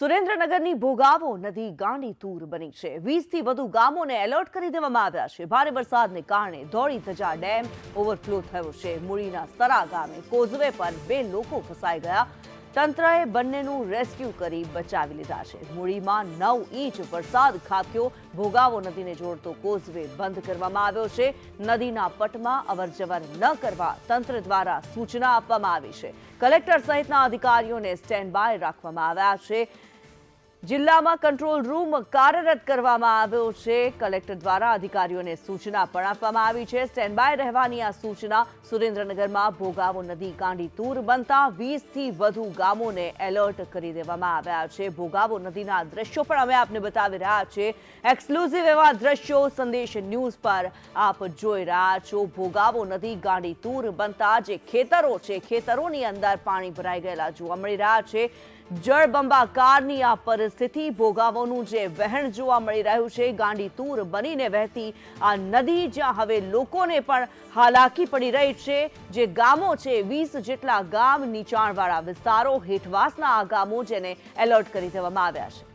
સુરેન્દ્રનગરની ભોગાવો નદી ગાંડી તૂર બની છે. વીસથી વધુ ગામોને એલર્ટ કરી દેવામાં આવ્યા છે. ભારે વરસાદને કારણે ધોળી ધજા ડેમ ઓવરફ્લો થયો છે. મૂળીના સરા ગામે કોઝવે પર બે લોકો ફસાઈ ગયા. તંત્રએ બંનેનું રેસ્ક્યુ કરી બચાવી લીધા છે. મૂળીમાં નવ ઇંચ વરસાદ ખાબક્યો. ભોગાવો નદીને જોડતો કોઝવે બંધ કરવામાં આવ્યો છે. નદીના પટમાં અવરજવર ન કરવા તંત્ર દ્વારા સૂચના આપવામાં આવી છે. કલેક્ટર સહિતના અધિકારીઓને સ્ટેન્ડ બાય રાખવામાં આવ્યા છે. જિલ્લામાં કંટ્રોલ રૂમ કાર્યરત કરવામાં આવ્યો છે. કલેક્ટર દ્વારા અધિકારીઓને સૂચના પણ આપવામાં આવી છે. સ્ટેન્ડ બાય રહેવાની આ સૂચના સુરેન્દ્રનગરમાં ભોગાવો નદી કાંડી તૂર બનતા વીસથી વધુ ગામોને એલર્ટ કરી દેવામાં આવ્યા છે. ભોગાવો નદીના દ્રશ્યો પણ અમે આપને બતાવી રહ્યા છે. એક્સક્લુઝિવ એવા દ્રશ્યો, સંદેશ ન્યૂઝ પર આપ જોઈ રહ્યા છો. ભોગાવો નદી ગાંડી તૂર બનતા જે ખેતરો છે, ખેતરોની અંદર પાણી ભરાઈ ગયેલા જોવા મળી રહ્યા છે. જળબંબાકારની આ પરિસ્થિતિ, ભોગાવોનું જે વહેણ જોવા મળી રહ્યું છે, ગાંડી તૂર બનીને વહેતી આ નદી જ્યાં હવે લોકોને પણ હાલાકી પડી રહી છે. જે ગામો છે, વીસ જેટલા ગામ નીચાણવાળા વિસ્તારો હેઠવાસના આ ગામો જેને એલર્ટ કરી દેવામાં આવ્યા છે.